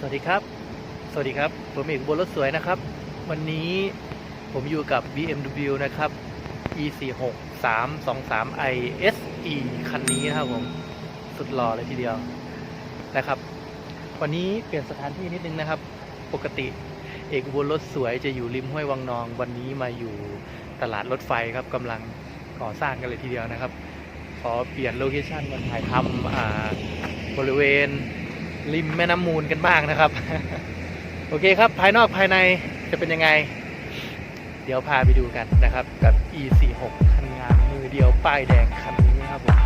สวัสดีครับ สวัสดีครับ ผมเอกบนรถสวยนะครับ วันนี้ผมอยู่กับ BMW นะครับ E46 323i SE คันนี้นะครับผม สุดหล่อเลยทีเดียวนะครับ วันนี้เปลี่ยนสถานที่นิดนึงนะครับ ปกติเอกบลรถสวยจะอยู่ริมห้วยวังนอง วันนี้มาอยู่ตลาดรถไฟครับกำลังก่อสร้างกันเลยทีเดียวนะครับ ขอเปลี่ยนโลเคชั่นมาถ่ายทำอ่าบริเวณ ริมแม่น้ำมูลกันบ้างนะครับ โอเคครับภายนอกภายในจะเป็นยังไง เดี๋ยวพาไปดูกันนะครับ กับ E46 คันงามมือเดียวป้ายแดงคันนี้นะครับผม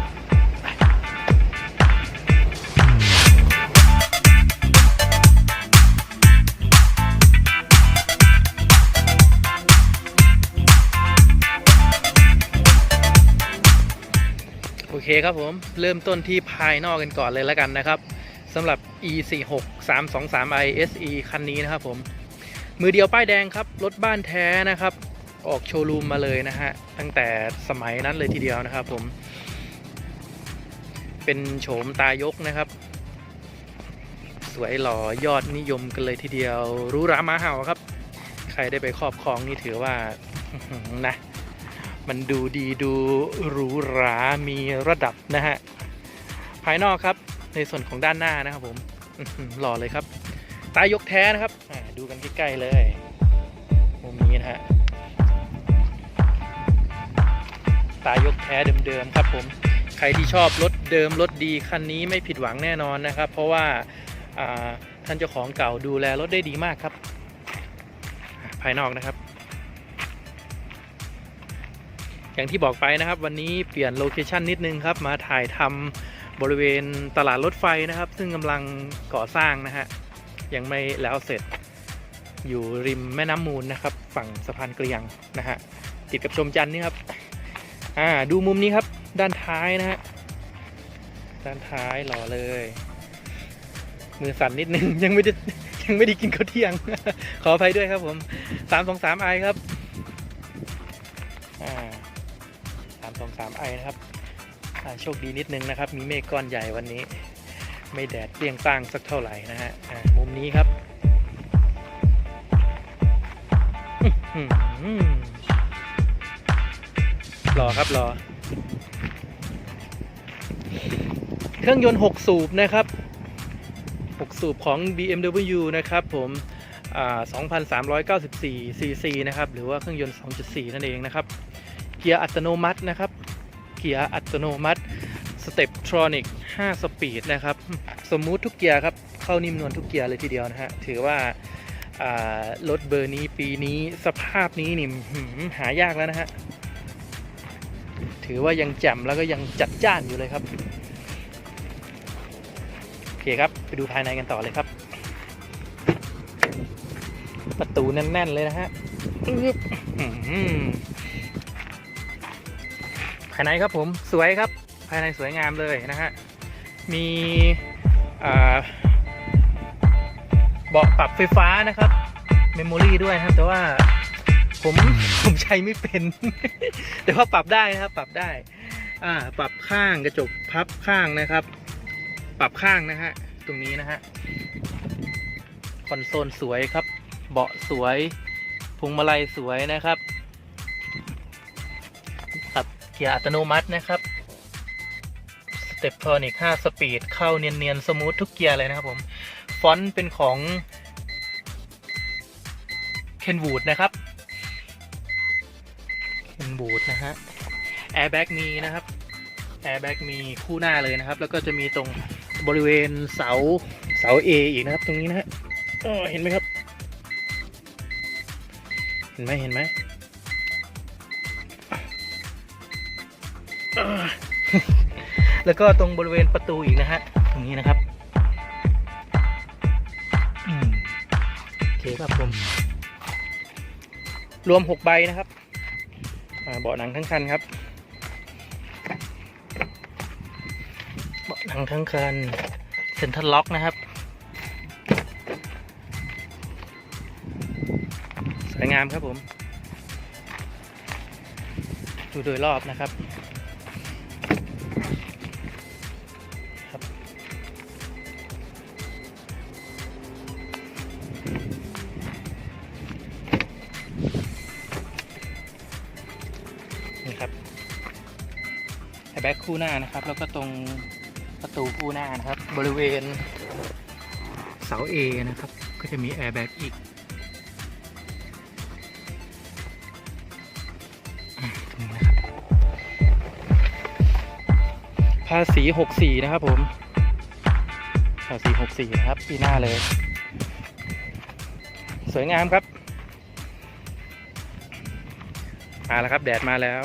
โอเคครับผม เริ่มต้นที่ภายนอกกันก่อนเลยแล้วกันนะครับ สำหรับ E46 323i SE คันนี้นะครับผม มือเดียวป้ายแดงครับ รถบ้านแท้นะครับ ออกโชว์รูมมาเลยนะฮะ ตั้งแต่สมัยนั้นเลยทีเดียวนะครับผม เป็นโฉมตายกนะครับ สวยหล่อยอดนิยมกันเลยทีเดียวหรู้รามาเห่าครับ ใครได้ไปครอบครองนี่ถือว่านะมันดูดีดูหรูหรา มีระดับนะฮะ ภายนอกครับ ในส่วนของด้านหน้านะครับผมหล่อเลยครับตายกแท้นะครับดูกันใกล้ๆเลยมุมนี้นะฮะตายกแท้เดิมๆครับผมใครที่ชอบรถเดิมรถดีคันนี้ไม่ผิดหวังแน่นอนนะครับ เพราะว่าท่านเจ้าของเก่าดูแลรถได้ดีมากครับ ภายนอกนะครับ อย่างที่บอกไปนะครับ วันนี้เปลี่ยนโลเคชันนิดนึงครับ มาถ่ายทำ บริเวณตลาดรถไฟนะครับ ซึ่งกำลังก่อสร้างนะฮะยังไม่แล้วเสร็จ อยู่ริมแม่น้ำมูลนะครับ ฝั่งสะพานเกลียงนะฮะติดกับชมจันทร์นี่ครับอ่าดูมุมนี้ครับด้านท้ายนะฮะด้านท้ายหล่อเลย มือสั่นนิดนึงยังไม่ได้ยังไม่ได้กินข้าวเที่ยง ขออภัยด้วยครับผมสามสองสามไอครับอ่าสามสองสามไอนะครับ โชคดีนิดนึงนะครับ มีเมฆก้อนใหญ่วันนี้ ไม่แดดเปรี้ยงป้างสักเท่าไหร่นะฮะมุมนี้ครับล้อหือรอครับรอ เครื่องยนต์ 6 สูบนะครับ 6 สูบของ BMW นะครับผมอ่า2,394 cc นะครับ หรือว่าเครื่องยนต์ 2.4 นั่นเองนะครับ เกียร์อัตโนมัตินะครับ เกียร์อัตโนมัติสเต็ปทรอนิก5สปีดนะครับ สมูททุกเกียร์ครับ เข้านิ่มนวลทุกเกียร์เลยทีเดียวนะฮะ ถือว่ารถเบอร์นี้ปีนี้สภาพนี้นี่หืมหายากแล้วนะฮะ ถือว่ายังแจ่มแล้วก็ยังจัดจ้านอยู่เลยครับ โอเคครับ ไปดูภายในกันต่อเลยครับ ประตูแน่น ๆ เลยนะฮะ ในครับผมสวยครับภายในสวยงามเลยนะฮะมีเบาะปรับไฟฟ้านะครับเมมโมรี่ด้วยนะครับ แต่ว่าผมผมใช้ไม่เป็น แต่ว่าปรับได้นะครับ ปรับได้ อ่า ปรับข้างกระจกพับข้างนะครับ ปรับข้างนะฮะตรงนี้นะฮะคอนโซลสวยครับ เบาะสวยพวงมาลัยสวยนะครับ กียร์อัตโนมัตินะครับสเตปทอนิก5สปีดเข้าเนียนๆ สมูททุกเกียร์เลยนะครับผม ฟอนต์เป็นของ Kenwood นะครับ Kenwood นะฮะแอร์แบ็กมีนะครับแอร์แบ็กมีคู่หน้าเลยนะครับ แล้วก็จะมีตรงบริเวณเสาเสา A อีกนะครับ ตรงนี้นะฮะเห็นไหมครับ เห็นไหมเห็นไหม แล้วก็ตรงบริเวณประตูอีกนะฮะตรงนี้นะครับโอเคครับผมรวม6ใบนะครับเบาะหนังทั้งคันครับเบาะหนังทั้งคันเซ็นทรัลล็อกนะครับสวยงามครับผม ดูโดยรอบนะครับ แบ็กคู่หน้านะครับ แล้วก็ตรงประตูคู่หน้านะครับ บริเวณเสา A นะครับ ก็จะมีแอร์แบ็กอีกอ่าตรงนี้นะครับ ภาษี 64 นะครับผม ภาษี 64 นะครับ ปีหน้าเลย สวยงามครับ มาแล้วครับ แดดมาแล้ว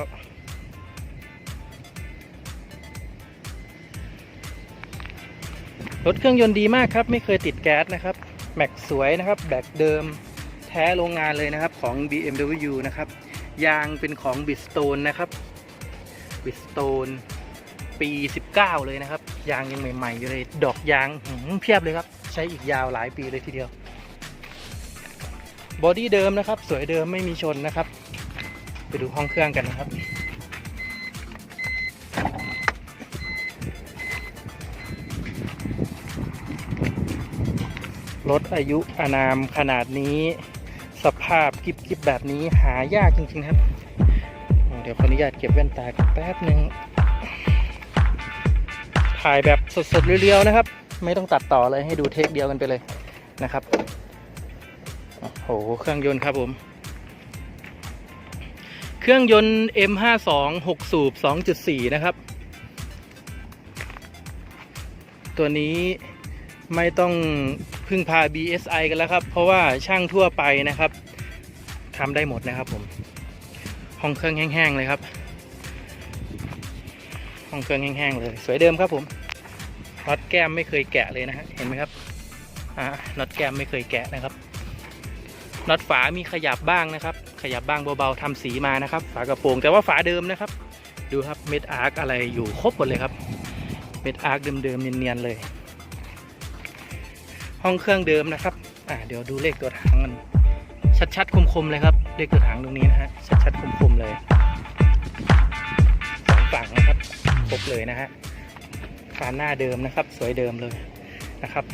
รถเครื่องยนต์ดีมากครับ ไม่เคยติดแก๊สนะครับ แม็กสวยนะครับ แบกเดิมแท้โรงงานเลยนะครับของ BMW นะครับ ยางเป็นของ Bridgestone นะครับ Bridgestone ปี 19 เลยนะครับ ยางยังใหม่ๆอยู่เลย ดอกยางหืมเพียบเลยครับ ใช้อีกยาวหลายปีเลยทีเดียว บอดี้เดิมนะครับ สวยเดิมไม่มีชนนะครับ ไปดูห้องเครื่องกันนะครับ รถอายุอานามขนาดนี้ สภาพกิบกิบแบบนี้หายากจริงๆครับ เดี๋ยวขออนุญาตเก็บแว่นตากันแป๊บหนึ่งถ่ายแบบสดๆเรียวๆนะครับ ไม่ต้องตัดต่อเลยให้ดูเทคเดียวกันไปเลยนะครับโอ้โหเครื่องยนต์ครับผม เครื่องยนต์ M52 6 สูบ 2.4 นะครับ ตัวนี้ไม่ต้อง พึ่งพา BSI กันแล้วครับ เพราะว่าช่างทั่วไปนะครับทำได้หมดนะครับผมห้องเครื่องแห้งๆเลยครับห้องเครื่องแห้งๆเลย สวยเดิมครับผมน็อตแก้มไม่เคยแกะเลยนะฮะเห็นไหมครับอ่าน็อตแก้มไม่เคยแกะนะครับน็อตฝามีขยับบ้างนะครับ ขยับบ้างเบาๆทำสีมานะครับ ฝากระโปรงแต่ว่าฝาเดิมนะครับ ดูครับเม็ดอาร์คอะไรอยู่ครบหมดเลยครับ เม็ดอาร์คเดิมๆเนียนๆเลย ห้องเครื่องเดิมนะครับ อ่าเดี๋ยวดูเลขตัวถังกันชัดๆคมๆเลยครับ เลขตัวถังตรงนี้นะฮะชัดๆคมๆเลยสองฝั่งนะครับครบเลยนะฮะคานหน้าเดิมนะครับ สวยเดิมเลยนะครับ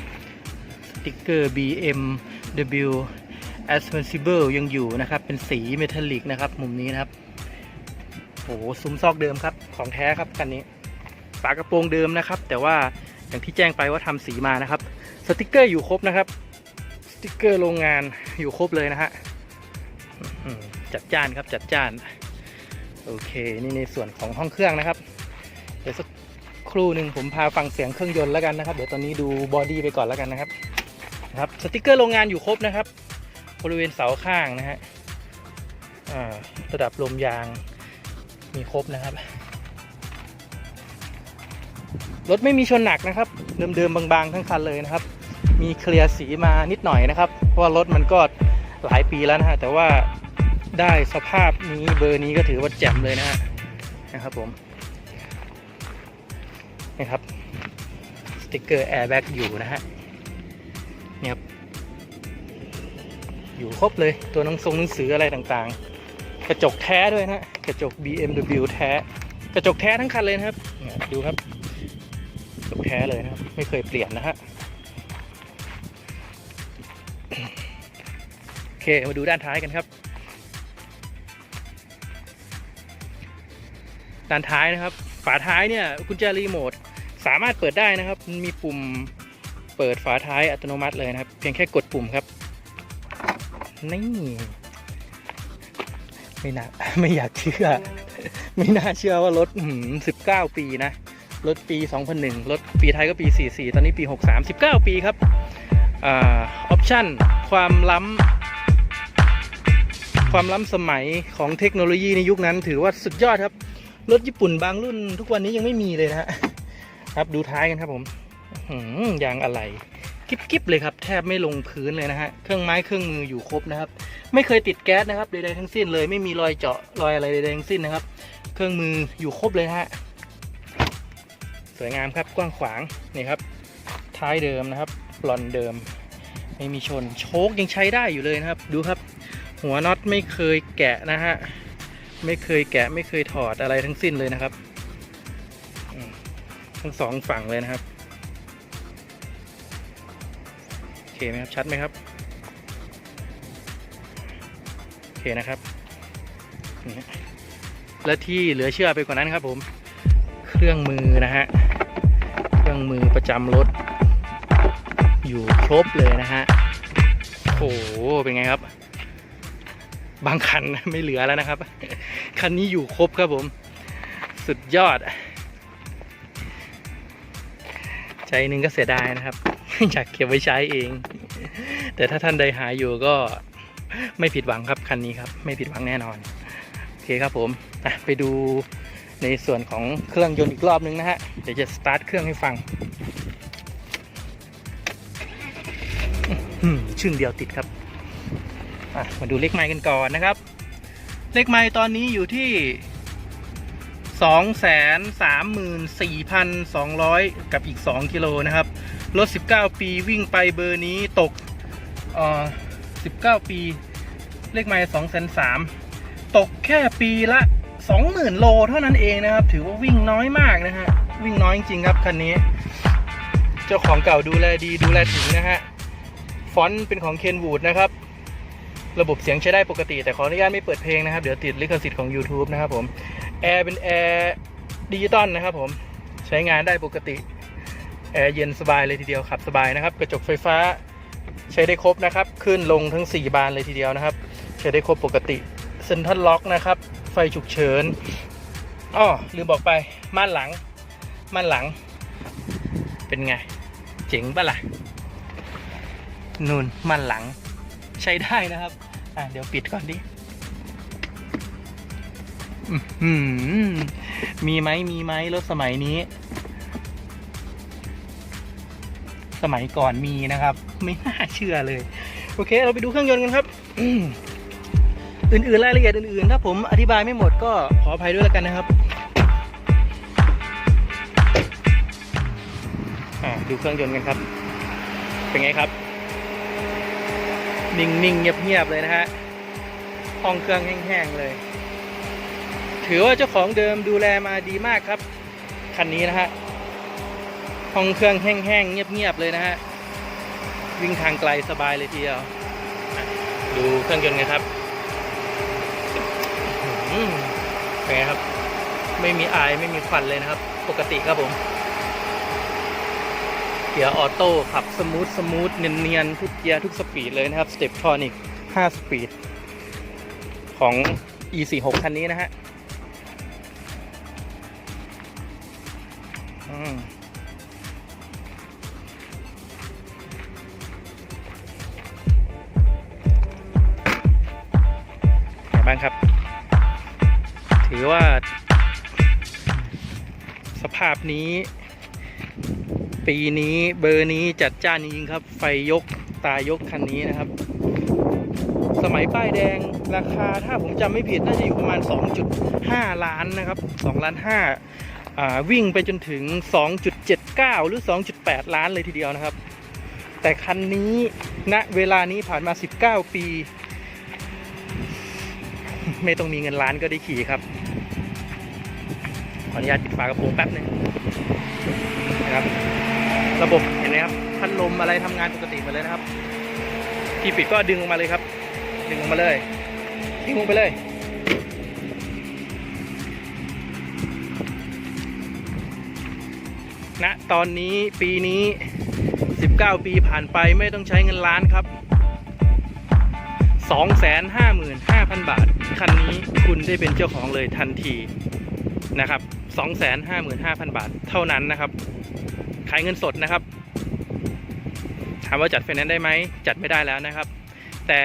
ติ๊กเกอร์ BMW a s p e n s i b l e ยังอยู่นะครับ เป็นสีเมทัลลิกนะครับ มุมนี้นะครับโอ้โหซุ้มซอกเดิมครับของแท้ครับคันนี้ฝากระโปรงเดิมนะครับ แต่ว่าอย่างที่แจ้งไปว่าทำสีมานะครับ สติกเกอร์อยู่ครบนะครับ สติกเกอร์โรงงานอยู่ครบเลยนะฮะจัดจ้านครับจัดจ้าน โอเค นี่ในส่วนของห้องเครื่องนะครับ เดี๋ยวสักครู่หนึ่งผมพาฟังเสียงเครื่องยนต์แล้วกันนะครับ เดี๋ยวตอนนี้ดูบอดี้ไปก่อนแล้วกันนะครับนะครับสติกเกอร์โรงงานอยู่ครบนะครับ บริเวณเสาข้างนะฮะระดับลมยางมีครบนะครับ รถไม่มีชนหนักนะครับ เดิมๆบางๆ ทั้งคันเลยนะครับ มีเคลียร์สีมานิดหน่อยนะครับ เพราะว่ารถมันก็หลายปีแล้วนะฮะแต่ว่าได้สภาพนี้เบอร์นี้ก็ถือว่าแจ่มเลยนะฮะนะครับผมนี่ครับสติกเกอร์แอร์แบ็กอยู่นะฮะเนี่ยครับอยู่ครบเลยตัวหนังทรงหนังสืออะไรต่างๆ กระจกแท้ด้วยนะกระจก BMW แท้ กระจกแท้ทั้งคันเลยนะครับ ดูครับ กระจกแท้เลยนะครับ ไม่เคยเปลี่ยนนะฮะโอเคมาดูด้านท้ายกันครับ ด้านท้ายนะครับ ฝาท้ายเนี่ยกุญแจรีโมทสามารถเปิดได้นะครับ มีปุ่มเปิดฝาท้ายอัตโนมัติเลยนะครับ เพียงแค่กดปุ่มครับนี่ไม่น่าไม่อยากเชื่อ ไม่น่าเชื่อว่ารถสิบเก้าปีนะ รถปี 2001 รถปีไทยก็ปี 44 ตอนนี้ปี 63 19 ปีครับออปชั่นความล้ำความล้ำสมัยของเทคโนโลยีในยุคนั้นถือว่าสุดยอดครับ รถญี่ปุ่นบางรุ่นทุกวันนี้ยังไม่มีเลยนะครับดูท้ายกันครับผมหือยางอะไรกิ๊บๆเลยครับ แทบไม่ลงพื้นเลยนะฮะ เครื่องไม้เครื่องมืออยู่ครบนะครับ ไม่เคยติดแก๊สนะครับใดๆทั้งสิ้นเลย ไม่มีรอยเจาะรอยอะไรใดๆทั้งสิ้นนะครับ เครื่องมืออยู่ครบเลยฮะ วยงามครับกว้างขวางนี่ครับ ท้ายเดิมนะครับบลอนเดิม ไม่มีชนโชคยังใช้ได้อยู่เลยนะครับ ดูครับ หัวน็อตไม่เคยแกะนะฮะไม่เคยแกะไม่เคยถอดอะไรทั้งสิ้นเลยนะครับทั้งสองฝั่งเลยนะครับโอเคไหมครับชัดไหมครับโอเคนะครับนี่ฮะและที่เหลือเชื่อไปกว่านั้นครับผม เครื่องมือนะฮะ เครื่องมือประจำรถ อยู่ครบเลยนะฮะ โอ้โห เป็นไงครับ บางคันไม่เหลือแล้วนะครับ คันนี้อยู่ครบครับผม สุดยอด ใจหนึ่งก็เสียดายนะครับ อยากเก็บไว้ใช้เอง แต่ถ้าท่านใดหาอยู่ก็ไม่ผิดหวังครับคันนี้ครับ ไม่ผิดหวังแน่นอน โอเคครับผมไปดู ในส่วนของเครื่องยนต์อีกรอบนึงนะฮะ เดี๋ยวจะสตาร์ทเครื่องให้ฟังชึ่งเดียวติดครับ มาดูเลขไม้กันก่อนนะครับ เลขไม้ตอนนี้อยู่ที่234,200กับอีก2กิโลนะครับ รถ19ปีวิ่งไปเบอร์นี้ตกเอ่อ19ปี เลขไม้203ตกแค่ปีละ 20,000 โลเท่านั้นเองนะครับ ถือว่าวิ่งน้อยมากนะฮะ วิ่งน้อยจริงๆครับคันนี้ เจ้าของเก่าดูแลดีดูแลถึงนะฮะ ฟอนต์เป็นของเคนวูดนะครับ ระบบเสียงใช้ได้ปกติ แต่ขออนุญาตไม่เปิดเพลงนะครับ เดี๋ยวติดลิขสิทธิ์ของ YouTube นะครับผม แอร์เป็นแอร์ดิจิตอลนะครับผม ใช้งานได้ปกติ แอร์เย็นสบายเลยทีเดียวขับสบายนะครับ กระจกไฟฟ้าใช้ได้ครบนะครับ ขึ้นลงทั้ง 4 บานเลยทีเดียวนะครับ ใช้ได้ครบปกติเซ็นทรัลล็อกนะครับ ไฟฉุกเฉินอ้อลืมบอกไปม่านหลังม่านหลัง เป็นไง เจ๋งปะล่ะนูนม่านหลังใช้ได้นะครับ อะเดี๋ยวปิดก่อนดิมีไหมมีไหมรถสมัยนี้ สมัยก่อนมีนะครับ ไม่น่าเชื่อเลย โอเค เราไปดูเครื่องยนต์กันครับ อื่นๆรายละเอียดอื่นๆ ถ้าผมอธิบายไม่หมดก็ขออภัยด้วยแล้วกันนะครับดูเครื่องยนต์กันครับ เป็นไงครับ นิ่งๆเงียบๆเลยนะฮะห้องเครื่องแห้งๆเลย ถือว่าเจ้าของเดิมดูแลมาดีมากครับ คันนี้นะฮะห้องเครื่องแห้งๆเงียบๆเลยนะฮะวิ่งทางไกลสบายเลยทีเดียวดูเครื่องยนต์กันครับ งครับ ไม่มีอายไม่มีควันเลยนะครับ ปกติครับผมเกียร์ออโต้ขับสมูทสมูทเนียนๆทุกเกียร์ทุกสปีดเลยนะครับสเต็ปทรอนิก5สปีด ของ E46 คันนี้นะฮะอืมไงบ้างครับ ว่า สภาพนี้ ปีนี้เบอร์นี้จัดจ้านจริงๆครับ ไฟยกตายกคันนี้นะครับ สมัยป้ายแดงราคาถ้าผมจำไม่ผิดน่าจะอยู่ประมาณ 2.5 ล้านนะครับ2ล้าน5าวิ่งไปจนถึง 2.79 หรือ 2.8 ล้านเลยทีเดียวนะครับ แต่คันนี้ณเวลานี้ผ่านมา 19 ปี ไม่ต้องมีเงินล้านก็ได้ขี่ครับ ออนุญาตปิดฝากระโปรงแป๊บหนึงนะครับ ระบบเห็นไหมครับพัดลมอะไรทำงานปกติหมดเลยนะครับ ที่ปิดก็ดึงออกมาเลยครับ ดึงออกมาเลยทิ้งลงไปเลยณตอนนี้ปีนี้ 19 ปีผ่านไปไม่ต้องใช้เงินล้านครับ 255,000 บาท คันนี้คุณได้เป็นเจ้าของเลยทันที นะครับ255,000บาทเท่านั้นนะครับ ขายเงินสดนะครับ ถามว่าจัดไฟแนนซ์ได้ไหม จัดไม่ได้แล้วนะครับ แต่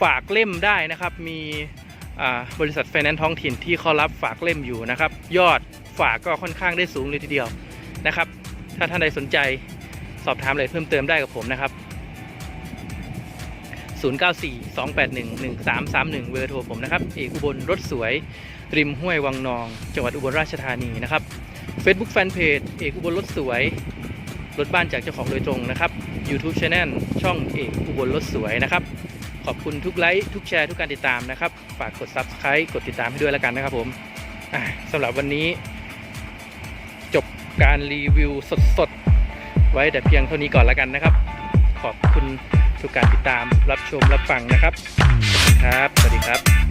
ฝากเล่มได้นะครับ มีบริษัทไฟแนนซ์ท้องถิ่นที่เขารับฝากเล่มอยู่นะครับ ยอดฝากก็ค่อนข้างได้สูงเลยทีเดียวนะครับ ถ้าท่านใดสนใจสอบถามอะไรเพิ่มเติมได้กับผมนะครับ 0942811331 เบอร์โทรผมนะครับ เอกอุบลรถสวย ริมห้วยวังนอง จังหวัดอุบลราชธานีนะครับ Facebook Fanpage เอกอุบลรถสวย รถบ้านจากเจ้าของโดยตรงนะครับ YouTube Channel ช่องเอกอุบลรถสวยนะครับ ขอบคุณทุกไลค์ ทุกแชร์ ทุกการติดตามนะครับ ฝากกด Subscribe กดติดตามให้ด้วยแล้วกันนะครับผมสำหรับวันนี้ จบการรีวิวสดๆ ไว้แต่เพียงเท่านี้ก่อนแล้วกันนะครับ ขอบคุณ ทุกการติดตามรับชมรับฟังนะครับ ครับ สวัสดีครับ